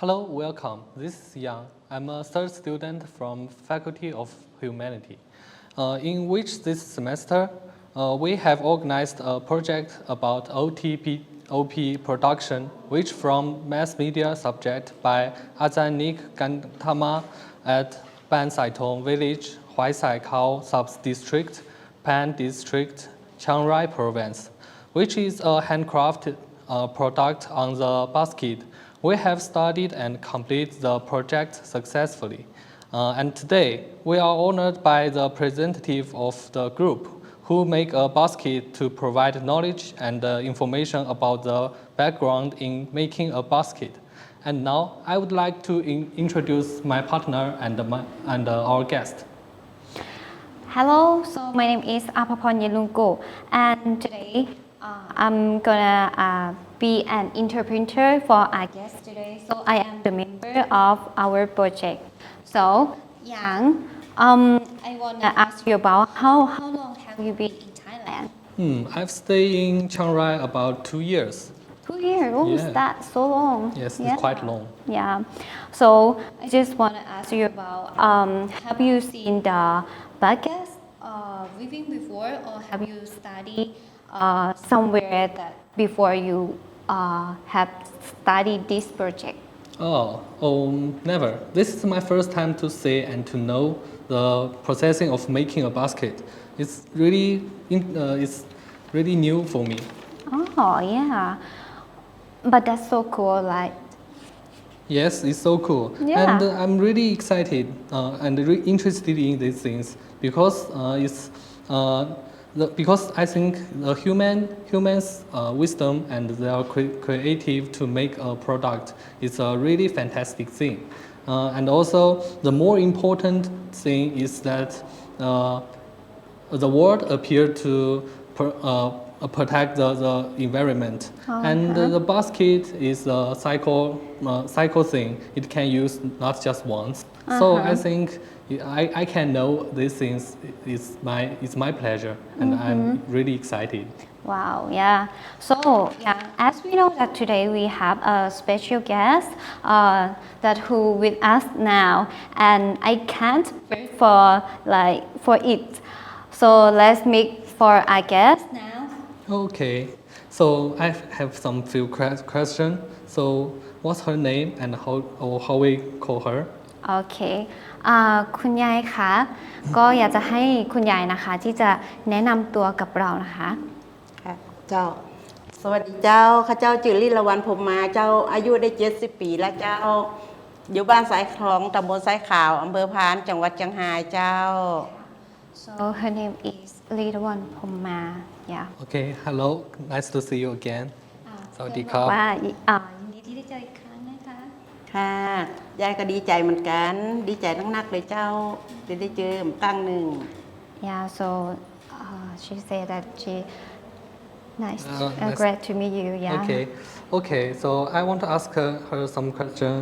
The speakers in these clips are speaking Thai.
Hello, welcome. This is Yang. I'm a third student from Faculty of Humanity, uh, in which this semester uh, we have organized a project about OTP, OP production, which from mass media subject by Azanik Gantama at Ban Saitong Village, Huaisai Khao Sub-District, Pan District, Chiang Rai Province, which is a handcrafted uh, product on the basket. We have studied and completed the project successfully. Uh, and today, we are honored by the representative of the group who make a basket to provide knowledge and uh, information about the background in making a basket. And now, I would like to in- introduce my partner and, my, and uh, our guest. Hello, so my name is Apapon Yelungo, and today uh, I'm gonna uh, be an interpreter for our guest today. So I am the member of our project. So Yang, um, I wanna ask you about how how long have you been in Thailand? Hmm, I've stayed in Chiang Rai about two years. Two years. Oh, is Yeah. that so long? Yes, it's quite long. Yeah. So I just want to ask you about um, have you seen the podcast uh, living before, or have you studied uh, somewhere that before you uh, have studied this project? Oh, um, never. This is my first time to see and to know the processing of making a basket. It's really, in, uh, it's really new for me. Oh yeah, but that's so cool. Like Yes, it's so cool. Yeah. And uh, I'm really excited uh, and re- interested in these things because uh, it's uh, the, because I think the human humans' uh, wisdom and their cre- creative to make a product is a really fantastic thing. Uh, and also, the more important thing is that uh, the world appear to per, uh, protect the, the environment. And uh, the basket is a cycle, uh, cycle thing. It can use not just once. So I think I, I can know these things is my, it's my pleasure and I'm really excited. Wow, yeah. So, yeah, as we know that today we have a special guest uh, that who with us now, and I can't wait for like for it. So let's make for our guest now. Okay, so I have some few que- questions. So what's her name and how, or how we call her? โอเคอ่าคุณยายคะ ก็อยากจะให้คุณยายนะคะที่จะแนะนำตัวกับเรานะคะ ค่ะเจ้า สวัสดีเจ้าข้าเจ้าจือลิละวันผมมาเจ้าอายุได้เจ็ดสิบปีแล้วเจ้า อยู่บ้านสายคลองตำบลสายขาวอำเภอพานจังหวัดเชียงรายเจ้า so her name is Litwan Pomma yeah Okay, hello, nice to see you again. อ่า สวัสดี เพื่ ครั อน บ อกว่าอ่ายินดีที่ได้เจออีกครั้งนะคะ ค่ะยายก็ดีใจเหมือนกัน ดีใจทั้งนักเลยเจ้าได้ได้เจอมตั้งหนึ่ง Yeah, so uh, she said that she nice, Uh, uh, nice- great to meet you. Yeah. Okay, okay. So I want to ask her, her some question.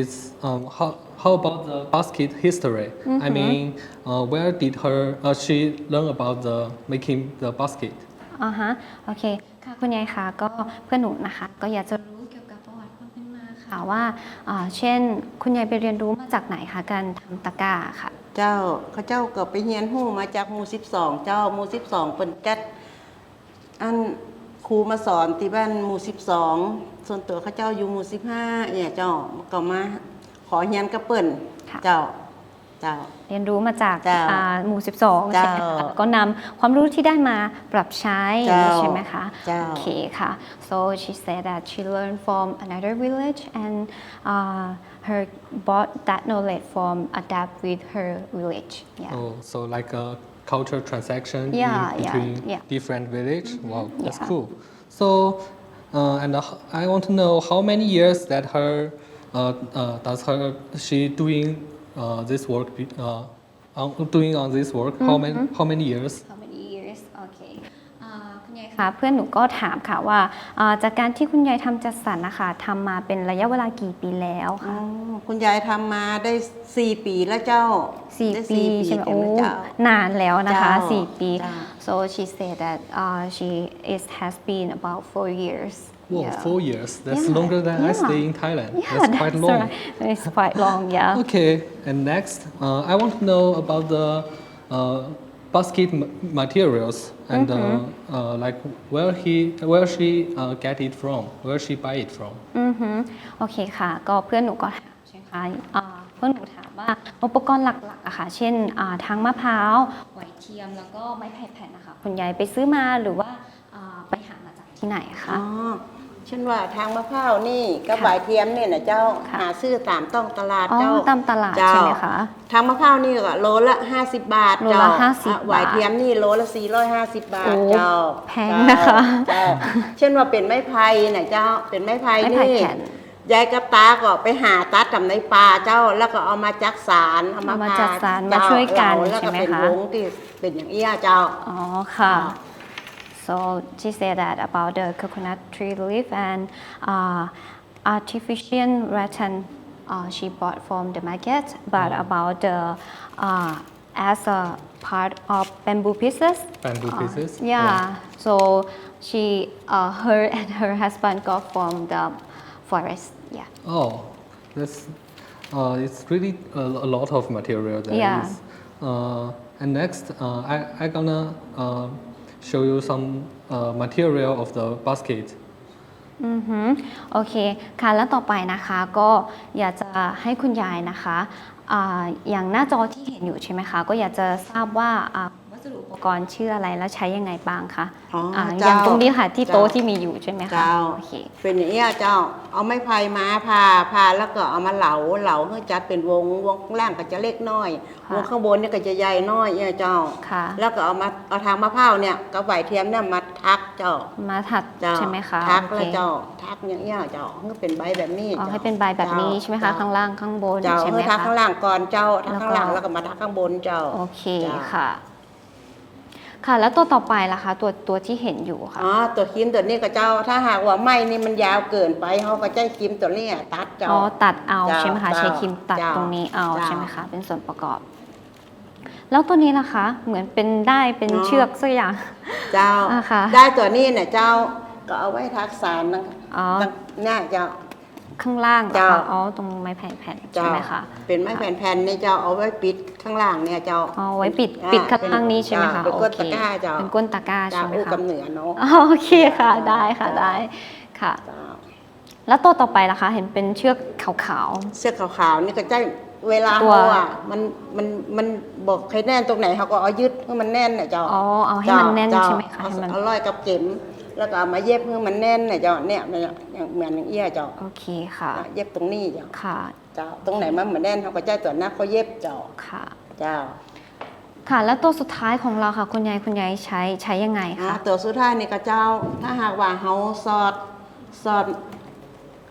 Is um, how how about the basket history? I mean, uh, where did her uh, she learn about the making the basket? อ่าฮะ โอเค ค่ะคุณยายคะก็เพื่อนหนูนะคะ ก็อยากจะรู้เกี่ยวกับประวัติความเป็นมาค่ะว่าอ่าเช่น คุณยายไปเรียนรู้มาจากไหนคะการทำตะกร้าค่ะ เจ้าเขาเจ้าก็ไปเฮียนหู้มาจากหมู่สิบสองเจ้าหมู่สิบสองเปิ่นจัดอันครูมาสอนที่บ้านหมู่สิบสองส่วนตัวเขาเจ้าอยู่หมู่สิบห้าเนี่ยเจ้าก็มาขอเฮียนกับเปิ่นค่ะ เจ้า เจ้า เรียนรู้มาจาก เจ้า อ่าหมู่ 12 ใช่ไหม เจ้า คะแล้วก็นำความรู้ที่ได้มาปรับใช้ เจ้า ใช่ไหมคะ เจ้า โอเคค่ะ so she said that she learned from another village and uh, her bought that knowledge from adapt with her village yeah Oh, so like a culture transaction in Yeah, yeah, between yeah. different village. Wow, that's Yeah. cool. So, uh, and uh, I want to know how many years that her uh, uh, does her she doing uh, this work be, uh, on, doing on this work? How many how many years? How many years? Okay. อ่าคุณยายคะเพื่อนหนูก็ถามค่ะว่าอ่าจากการที่คุณยายทำจัดสรรนะคะทำมาเป็นระยะเวลากี่ปีแล้วอ๋อคะคุณยายทำมาได้สี่ปีแล้วเจ้าสี่ได้ปีใช่ไหมเต็โอ้แล้วเจ้า นานแล้วนะคะเจ้าสี่ปี เจ้า so she said that uh, she is has been about four years Whoa, Yeah. four years. That's Yeah, longer than I yeah. stay in Thailand. Yeah, that's quite long. right. It's quite long, yeah. Okay, and next, uh, I want to know about the uh, basket m- materials and uh, uh, like where he, where she uh, get it from, where she buy it from. อือฮึโอเคค่ะ ก็เพื่อนหนูก็ถามใช่ไหมคะอ่าเพื่อนหนูถามว่าอุปกรณ์หลักๆอะค่ะ เช่นอ่าทางมะพร้าวไหวเทียมแล้วก็ไม้ไผ่แผ่นนะคะคุณยายไปซื้อมาหรือว่าอ่าไปหามาจากที่ไหนคะ อ๋อ เช่นว่าทางมะพร้าวนี่กับค่ะหวายเทียมเนี่ยนะเจ้าค่ะ หาซื้อตามต้องตลาดอ๋อเจ้า ตามตลาดเจ้ใช่ไหมคะ ทางมะพร้าวนี่ก็โลละ 50 บาทโลละเจ้า50อะหวายเทียมนี่โลละ 450 บาทโอ้เจ้าแพงนะคะเจ้าเช่นว่าเป็นไม้ไผ่นะเจ้าเป็นไม้ไผ่ไม้ไผ่นี่แผ่นยายกับตาก็ไปหาตัดกับในป่าเจ้าแล้วก็เอามาจักสารเอามาเอามาผ่จักสารมาเจ้ช่วยกันเหลาแล้วใช่ก็ไหมเป็นคะ วงที่เป็นอย่างเอี้ยเจ้า อ๋อค่ะ so she said that about the coconut tree leaf and uh, artificial rattan uh, she bought from the market but about the uh, as a part of bamboo pieces Bamboo uh, pieces? yeah, Yeah. so she uh, her and her husband got from the forest yeah Oh, that's uh, it's really a, a lot of material there is. Yeah. Uh, and next, uh, I I gonna uh, show you some uh, material of the basket. อือฮึโอเคค่ะแล้วต่อไปนะคะก็อยากจะให้คุณยายนะคะอาอย่างหน้าจอที่เห็นอยู่ใช่ไหมคะ ก็อยากจะทราบว่าอ่า ปกรณ์ชื่ออะไรและใช้ยังไงบ้างคะอ๋ออ่าเจ้าอย่างตรงนี้ค่ะที่โต๊ะเจ้าที่มีอยู่ใช่ไหมคะเจ้า โอเคเป็นอย่างเงี้ยเจ้า เอาไม้ไผ่มาพาพาแล้วก็เอามาเหลาเหลาเพื่อจัดเป็นวงวงข้างล่างก็จะเล็กน้อยค่ะวงข้างบนเนี่ยก็จะใหญ่น้อยเนี่ยเจ้า ค่ะ แล้วก็เอามาเอาทางมะพร้าวเนี่ยกับไหวเทียมเนี่ยมาทักเจ้ามาถัดเจ้าใช่ไหมคะทักโอแล้วเคเจ้าทักอย่างเงี้ยเจ้าให้เป็นใบแบบนี้อ๋อจ้าให้เป็นใบแบบนี้ใช่ไหมคะ เจ้ข้างล่างข้างบนเจ้าใช่ไหมให้ทักคะ ข้างล่างก่อนเจ้าทักแล้วก็ข้างล่างแล้วก็มาทักข้างบนเจ้า โอเคจ้าค่ะ ค่ะ แล้วตัวต่อไปล่ะคะตัวตัวที่เห็นอยู่ค่ะ อ๋อตัวครีมตัวนี้ก็เจ้าถ้าหากว่าไม้นี่มันยาวเกินไปเขาก็ใช้ครีมตัวนี้ตัดเจ้าอ๋อตัดเอาเจ้าใช่ไหมคะเจ้าใช้ครีมตัดเจ้าตรงนี้เอาเจ้าใช่ไหมคะเป็นส่วนประกอบ แล้วตัวนี้ล่ะคะ เหมือนเป็นได้เป็นอ๋อเชือกสักอย่างเจ้าอ่าค่ะได้ตัวนี้เนี่ยเจ้าก็เอาไว้ทักสารนะอ๋อเนี่ยเจ้า ข้างล่างเหรอเจ้าคะอ๋อตรงไม้แผ่นแผ่นใช่เจ้าไหมคะเป็นไม้แผ่นๆเนี่ยเจ้าเอาไว้ปิดข้างล่างเนี่ยเจ้าอ๋อไว้ปิดอ่าปิดข้างล่างนี้ใช่ไหมคะเป็นก้นโอตะเคกร้าเจ้าเป็นก้นตะกร้าเจ้าใช่ไหมอู้คะกำเหนือเนาะ อ๋อโอเคค่ะได้ค่ะได้ค่ะ เจ้าแล้วตัวต่อไปล่ะคะ เห็นเป็นเชือกขาวเสื้อขาวๆนี่ก็ใช้เวลาตัวเขาอะมันมันมันบอกใครแน่นตรงไหนเขาก็เอายึดให้มันแน่นเนี่ยเจ้าๆอ๋อเอาให้มันแน่นเจ้าใช่ไหมคะเอาให้มัน เอาร้อยกับเข็ม แล้วก็เอามาเย็บให้มันแน่นเนี่ยเจ้าเนี่ยเนี่ยอย่างเหมือนอย่างเอี้ยเจ้าโอเคค่ะ เย็บตรงนี้เจ้าค่ะ เจ้าตรงไหนมันเหมือนแน่นเขาก็ใช้ตัวหน้าเขาเย็บเจ้าค่ะ เจ้า ค่ะ แล้วตัวสุดท้ายของเราค่ะ คุณยายคุณยายใช้ใช้ยังไงอ่าคะตัวสุดท้ายนี่ก็เจ้า ถ้าหากว่าเขาสอดสอด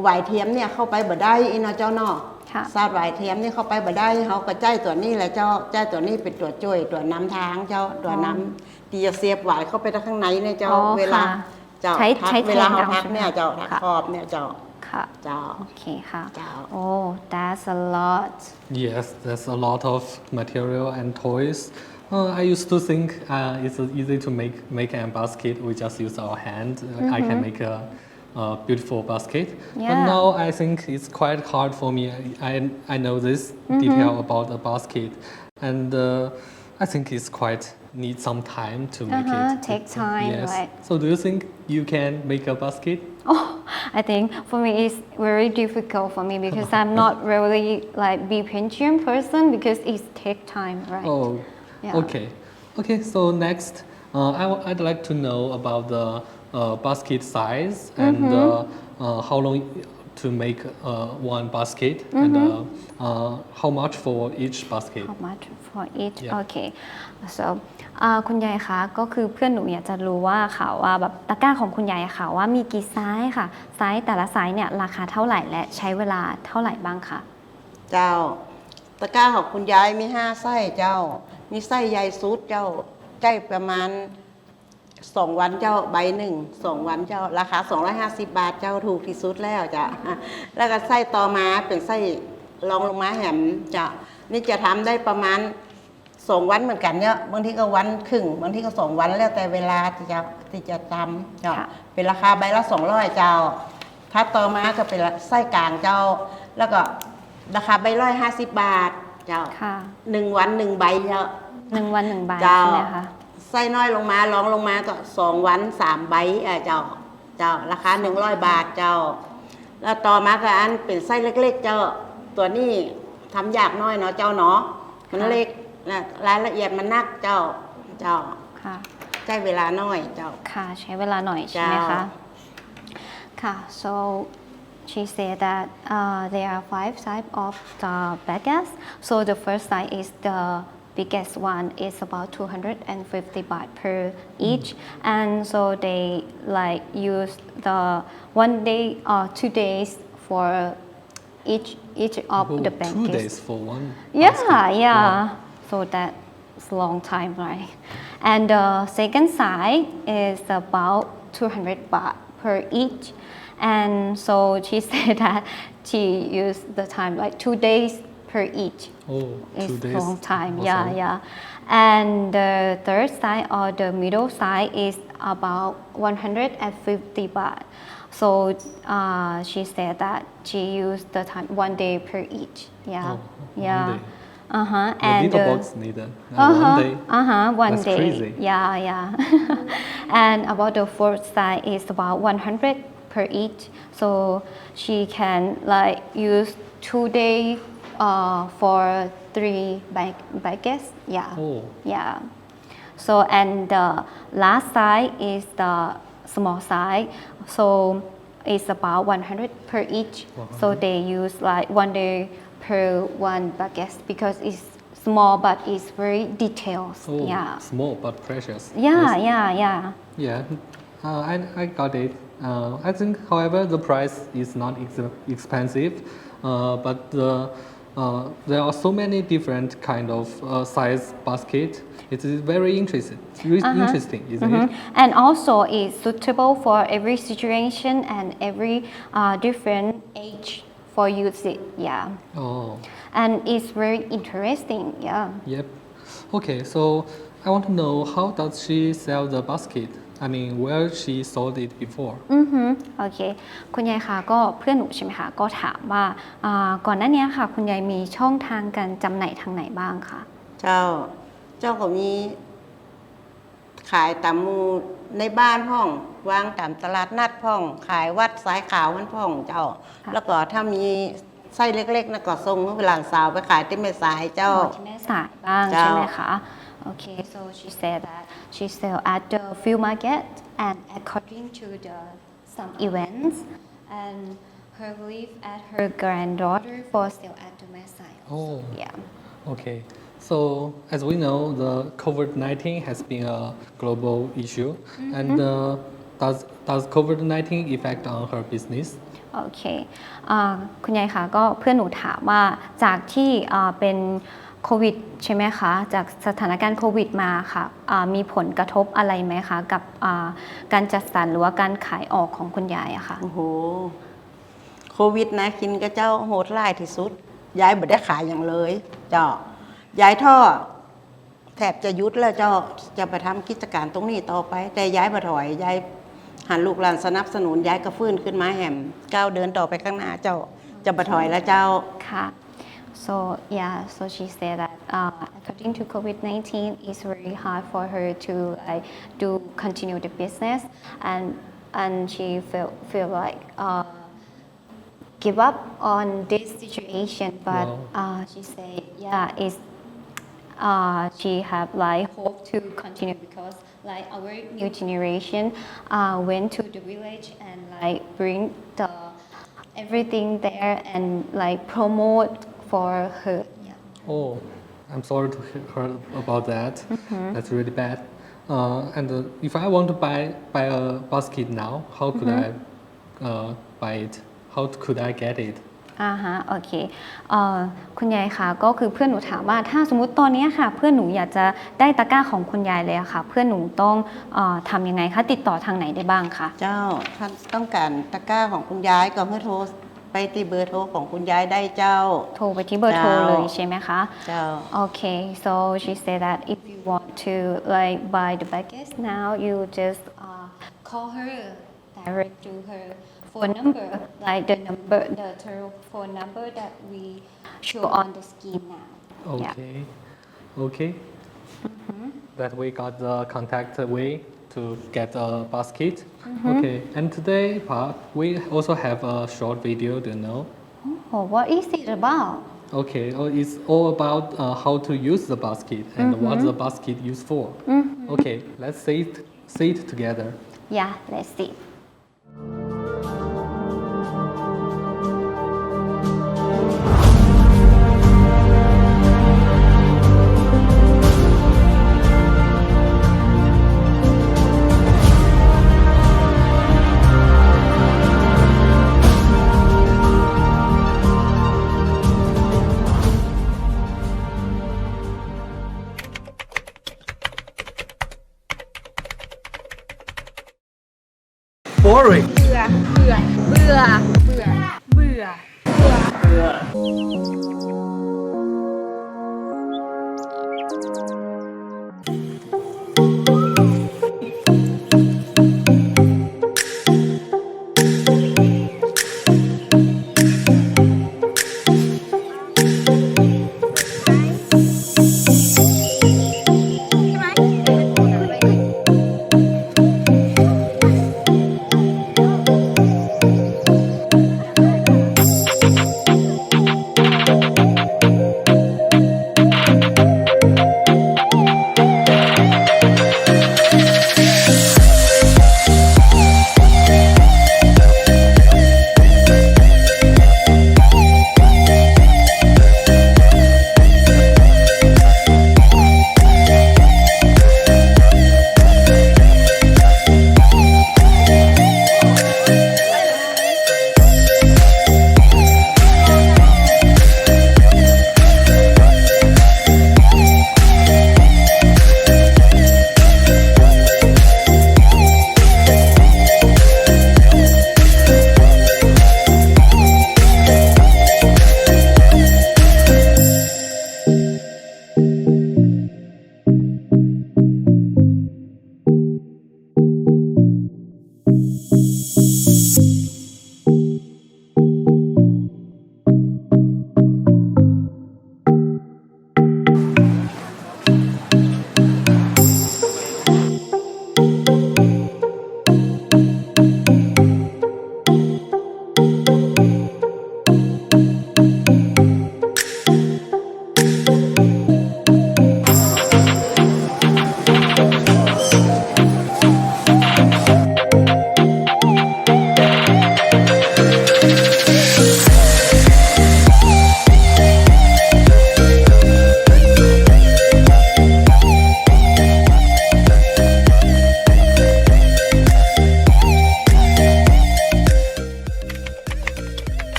ไหวเทียมเนี่ยเข้าไปบ่ได้อีเนาะเจ้าเนาะ ค่ะสอดไหวเทียมนี่เข้าไปบ่ได้เขาก็ใจายตัวนี้แหละเจ้าใจายตัวนี้เป็นตัวช่วยตัวนำทางเจ้าตัวน้ำที่จะเสียบไหวเข้าไปข้างในเนี่ยเจ้าอ๋อเวลาค่ะเจ้าใช้ทักใช้เวลาแทนเขาเอาทักใช่ไหมเนี่ยเจ้าทักค่ะ ขอบเนี่ยเจ้าค่ะ เจ้าโอเคค่ะ เจ้า Oh that's a lot Yes, there's a lot of material and toys. Uh, I used to think uh, it's easy to make make a basket. We just use our hand. Uh, I can make a, a beautiful basket. But now I think it's quite hard for me. I, I know this detail about a basket, and uh, I think it's quite need some time to make Uh-huh, it. take time, Yes. right. So do you think you can make a basket? Oh I think for me it's very difficult for me because I'm not really like be patient person because it take time right Oh, Yeah. okay. Okay, so next, uh, I w- I'd like to know about the basket size and uh, uh, how long to make uh, one basket and uh, uh, how much for each basket. how much for each Yeah. okay so อ่าคุณยายคะก็คือเพื่อนหนูอยากจะรู้ว่าค่ะว่าแบบตะกร้าของคุณยายอะค่ะว่ามีกี่ไซส์ค่ะไซส์แต่ละไซส์เนี่ยราคาเท่าไหร่และใช้เวลาเท่าไหร่บ้างคะเจ้า ตะกร้าของคุณยายมีห้าไส้เจ้า มีไส้ใยซุดเจ้าใกล้ประมาณ สองวันเจ้าใบหนึ่งสองวันเจ้าราคา 250 บาทเจ้าถูกที่สุดแล้วจ้ะแล้วก็ไส้ต่อมาเป็นไส้รองลงมาแหมจ้ะนี่จะทำได้ประมาณสองวันเหมือนกันเนี่ยบางทีก็วันครึ่งบางทีก็สองวันแล้วแต่เวลาที่จะที่จะทำเจ้าค่ะเป็นราคาใบละสองร้อยเจ้า ถ้าต่อมาก็เป็นไส้กลางเจ้า แล้วก็ราคาใบร้อยห้าสิบบาทเจ้าค่ะหนึ่งวันหนึ่งใบเจ้าหนึ่งวันหนึ่งใบเจ้าใช่ไหมคะ ไส้น้อยลงมาลองลงมาก็สองวันสามใบเอ่อเจ้าเจ้าราคาหนึ่งร้อยบาทเจ้า แล้วต่อมาก็อันเป็นไส้เล็ก ๆ เจ้าตัวนี้ทำยากน้อยเนาะเจ้าเนาะมันเล็กนะรายละเอียดมันนักเจ้าเจ้าค่ะใช้เวลาน้อยเจ้าค่ะใช้เวลาหน่อยใช่ไหมเจ้าคะค่ะ so she said that uh, there are five types of the baguettes so the first type is the biggest one is about 250 baht per mm. each and so they like use the one day or two days for each each of Oh, the two baguettes days for one. yeah, basket. yeah. So that's a long time, right? And the second side is about 200 baht per each. And so she said that she used the time like two days per each. Oh, two It's days. long time, also. yeah, yeah. And the third side or the middle side is about 150 baht. So uh, she said that she used the time one day per each. Yeah, Oh, yeah. Uh huh. And uh, box needed uh, uh-huh, one day. Uh-huh, one That's day. crazy. Yeah, yeah. and about the fourth side is about 100 per each. So she can like use two days uh, for three bag baguettes. Yeah. Oh, Yeah. So and the last side is the small side. So it's about 100 per each. So they use like one day per one baguette because it's small but it's very detailed. oh, Yeah. small but precious. Yeah, Yes. yeah, yeah. Yeah, uh, I, I got it. Uh, I think, however, the price is not ex- expensive, uh, but the, uh, there are so many different kind of uh, size basket. It is very interesting. Re- Uh-huh. Interesting, isn't Mhm. it? And also it's suitable for every situation and every uh, different age for use it. Yeah. Oh, And it's very interesting. Yeah. yep. Okay, so I want to know how does she sell the basket? I mean, where she sold it before? อือฮึโอเค คุณยายคะก็เพื่อนหนูใช่ไหมคะ ก็ถามว่าอ่าก่อนหน้านี้ค่ะ คุณยายมีช่องทางการจำหน่ายทางไหนบ้างคะเจ้า เจ้าก็มี ขายตามหมูในบ้านพ่อง วางตามตลาดนัดพ่อง ขายวัดสายขาวมันพ่องเจ้า แล้วก็ถ้ามีไส้เล็กๆนะก็ส่งให้หลานสาวไปขายที่แม่สายเจ้าอ๋อที่แม่สายบ้างเจ้าใช่ไหมคะ โอเค so she said that she sell at the field market and according to the some events and her leave at her granddaughter for sale at the แม่สาย Oh. yeah Okay, so as we know, the COVID 19 has been a global issue, and uh, does, does COVID 19 affect on her business? โอเคอ่าคุณยายคะก็เพื่อนหนูถามว่าจากที่อ่าเป็น โควิดใช่ไหมคะ จากสถานการณ์โควิดมาค่ะอ่ามีผลกระทบอะไรไหมคะ กับอ่าการจัดสรรหรือว่าการขายออกของคุณยายอะค่ะโอ้โหโควิดนะกินกับเจ้าโหดร้ายที่สุดยายบ่ได้ขายอย่างเลยเจ้ายายท่อแทบจะหยุดแล้วเจ้าจะไปทำกิจการตรงนี้ต่อไป แต่ยายบ่ถอยยายหันลูกหลานสนับสนุนยายก็ฟื้นขึ้นมาแหมก้าวเดินต่อไปข้างหน้าเจ้าจะบ่ถอยแล้วเจ้าค่ะ so yeah so she said that uh, according to COVID-19 it's very hard for her to like do continue the business and and she feel feel like uh, give up on this situation but Wow. uh, she said yeah it's uh, she have like hope to continue because like our new generation uh, went to the village and like bring the everything there and like promote for her yeah Oh, I'm sorry to hear heard about that. Mm-hmm. That's really bad. Uh, and uh, if I want to buy buy a basket now, how could Mm-hmm. I uh, buy it? How could I get it? อ่าฮะโอเคเอ่อคุณยายคะก็คือเพื่อนหนูถามว่าถ้าสมมุติตอนนี้ค่ะ เพื่อนหนูอยากจะได้ตะกร้าของคุณยายเลยอะค่ะ เพื่อนหนูต้องเออทำยังไงคะติดต่อทางไหนได้บ้างคะ เจ้าท่านต้องการตะกร้าของคุณยายก็ให้โทร ไปที่เบอร์โทรของคุณยายได้เจ้า โทรไปที่เบอร์โทรเจ้าเลยใช่ไหมคะ เจ้า Okay, so she said that if you want to like buy the baggage now, you just uh, call her direct to her phone number, like the number, the telephone number that we show on the screen now. Yeah. Okay. Okay. That we got the contact way to get a basket. Mm-hmm. Okay. And today, Pa, we also have a short video. Do you know? Oh, what is it about? Okay. Oh, it's all about uh, how to use the basket and what mm-hmm. the basket used for. Mm-hmm. Okay. Let's see it, see it together. Yeah, let's see.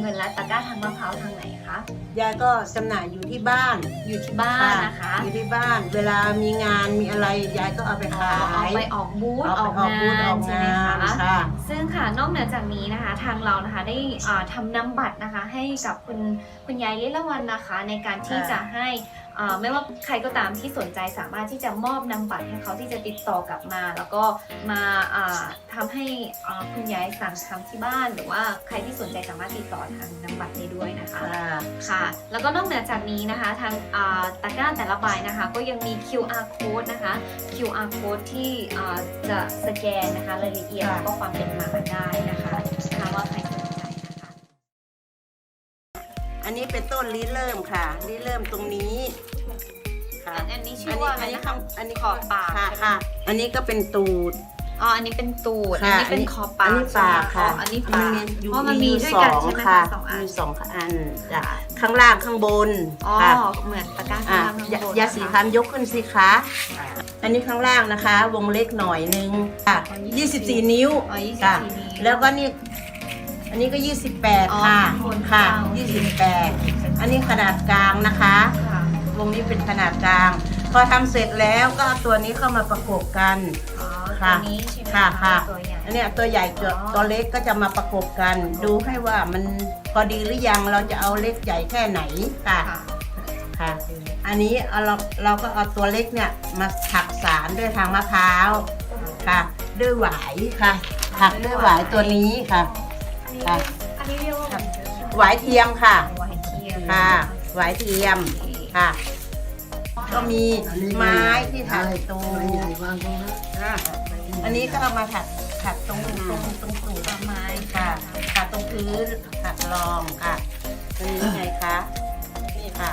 เงินและตะกร้าทางมะพร้าวทางไหนคะยายก็จำหน่ายอยู่ที่บ้านอยู่ที่บ้านนะคะ อยู่ที่บ้าน เวลามีงานมีอะไรยายก็เอาไปอ๋อขายเอาไปออกบูธเอาออกไปออกบูธงาอนอกใช่ไหมงานคะค่ะซึ่งค่ะนอกเหนือจากนี้นะคะ ทางเรานะคะได้อ่าทำนำบัตรนะคะ ให้กับคุณคุณยายลิลวันนะคะ ในการที่ค่ะจะให้อ่า ไม่ว่าใครก็ตามที่สนใจสามารถที่จะมอบนำบัตรให้เขาที่จะติดต่อกลับมา แล้วก็มาอ่าทำให้อ่าคุณยายสั่งทำที่บ้าน หรือว่าใครที่สนใจสามารถติดต่อทางนำบัตรได้ด้วยนะคะค่ะค่ะ แล้วก็นอกเหนือจากนี้นะคะทางอ่าตะกร้าแต่ละใบนะคะ ก็ยังมี QR code นะคะ QR code ที่อ่าจะสแกนนะคะรายละเอียดค่ะแล้วก็ความเป็นมาได้นะคะ นนี้เป็นต้นริเริ่มค่ะริเริ่มตรงนี้ค่ะอันนี้ชื่อว่าอะไรอันนี้นะคะข้างอันนี้ขอบปากค่ะใช่ไหมค่ะ อันนี้ก็เป็นตูดอ๋อ อันนี้เป็นตูด อันค่ะนี้เป็นคอปากอันนี้ปากค่ะอ๋ออันนี้ปากอยู่เพราะมันมีด้วยสกันองใช่ไหมค่ะคะสองอันมีสองอันจ้ะข้างล่างข้างบน อ๋อค่ะเหมือนตะกร้าอะข้างล่างยาข้างบนยาสีฟันยกขึ้นสิคะ อันนี้ข้างล่างนะคะ วงเล็กหน่อยนึงค่ะ 24 นิ้วอ๋อยี่สิบค่ะสี่นิ้วแล้วก็นี่ อันนี้ก็ อ๋อ28 ค่ะข้างบนค่ะโอเค28 อันนี้ขนาดกลางนะคะ ค่ะ วงนี้เป็นขนาดกลาง พอทำเสร็จแล้วก็เอาตัวนี้เข้ามาประกบกัน อ๋อตัค่ะวนี้ใช่ไหมค่ะค่ะตัวใหญ่ อันเนี้ยตัวใหญ่กับอ๋อ ตัวเล็กก็จะมาประกบกัน ดูให้ว่ามันพอดีหรือยังเราจะเอาเล็กใหญ่แค่ไหนค่ะค่ะ ค่ะ อันนี้เอาเราเราก็เอาตัวเล็กเนี่ยมาถักสารด้วยทางมะพร้าวค่ะ ด้วยหวายค่ะ ถักด้วยหวายตัวนี้ค่ะ ค่ะอันนี้เรียกว่าหวายเทียมค่ะหวายเทียมค่ะหวายเทียมค่ะ ก็มีไม้ที่ถักตูอะอันนี้ก็เอามาถักถักตรงตรงตรงตูดไม้ค่ะถักตรงพื้นถักรองค่ะเป็นยังไงคะนี่ค่ะ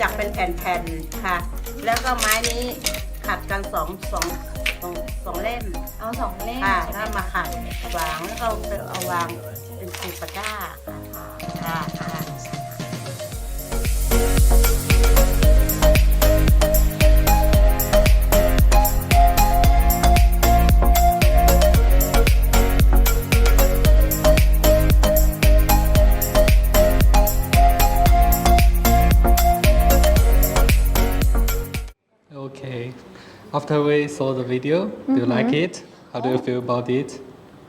จักเป็นแผ่นๆค่ะ แล้วก็ไม้นี้ขัดกันสองสอง สองสองเล่มเอาสองเล่มค่ะใช่ไหมถ้ามาขัดวางแล้วก็เอาวางเป็นปูปะด้าค่ะ After we saw the video, do you like it? How do you feel about it?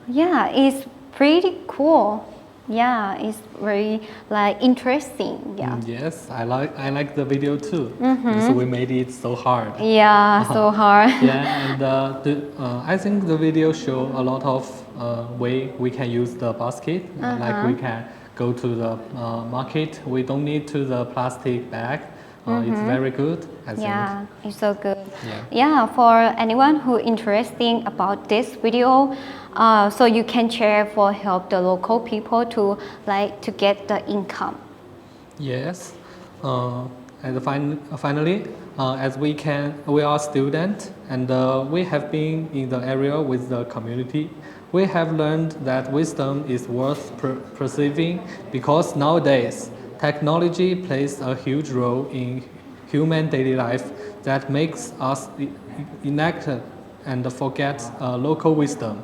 Yeah, it's pretty cool. Yeah, it's very like interesting. Yeah. Mm, Yes, I like I like the video too. Because we made it so hard. Yeah, so hard. yeah, and uh, the, uh, I think the video show a lot of uh, way we can use the basket. Like we can go to the uh, market. We don't need to the plastic bag. Uh, It's very good. I think. Yeah, it's so good. Yeah. Yeah, for anyone who interesting about this video, uh, so you can share for help the local people to like to get the income. Yes. Uh, and fin- finally, uh, as we can, we are students and uh, we have been in the area with the community. We have learned that wisdom is worth per- perceiving because nowadays technology plays a huge role in human daily life that makes us i- i- inactive and forget uh, local wisdom.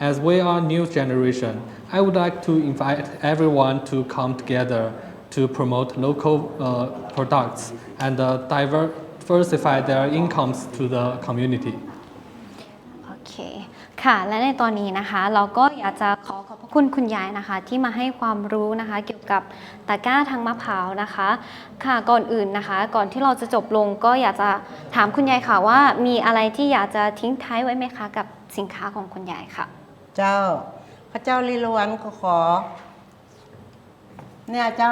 As we are new generation, I would like to invite everyone to come together to promote local uh, products and uh, diversify their incomes to the community. โอเค ค่ะ และในตอนนี้นะคะ เราก็อยากจะขอขอบพระ คุณคุณยายนะคะที่มาให้ความรู้นะคะ เกี่ยวกับตะกร้าทางมะพร้าวนะคะ ค่ะก่อนอื่นนะคะ ก่อนที่เราจะจบลงก็อยากจะถามคุณยายค่ะว่ามีอะไรที่อยากจะทิ้งท้ายไว้ไหมคะกับสินค้าของคุณยายค่ะ เจ้า พระเจ้าลีลาวันก็ขอ เนี่ยเจ้า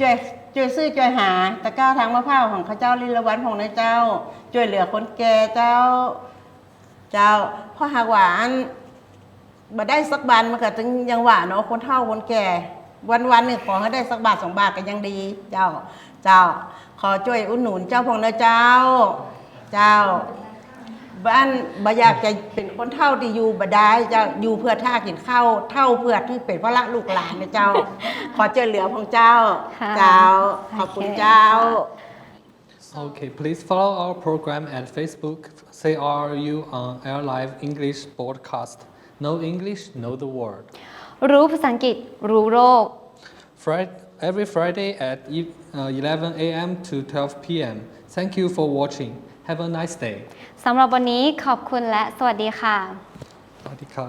ช่วยช่วยซื้อช่วยหาตะกร้าทางมะพร้าวของข้าเจ้าลีลาวันของนายเจ้าช่วยเหลือคนแก่เจ้า เจ้าเพราะหากว่าอัน บ่ได้สักบาทมันก็ถึงยังหว่าเนาะคนเฒ่าคนแก่ วันวันๆนี่ขอให้ได้สักบาทสองบาทก็ยังดี เจ้า เจ้า ขอช่วยอุดหนุนเจ้าพงนะเจ้า เจ้าบ้านบ่อยากจะเป็นคนเท่าที่อยู่บ่ได้เจ้าอยู่เพื่อท่ากินข้าวเท่าเพื่อที่เป็นพระละลูกหลานนะเจ้า ขอเจอเหลือของเจ้าค่ะเจ้า ขอบคุณเจ้า Okay, please follow our program at Facebook. Say RU on Air Live English broadcast. No English, know the word. รู้ภาษาอังกฤษ รู้โรค Friday, every Friday at e- uh, 11 a.m. to 12 p.m. Thank you for watching. Have a nice day. สำหรับวันนี้ขอบคุณและสวัสดีค่ะ Sawadee ka.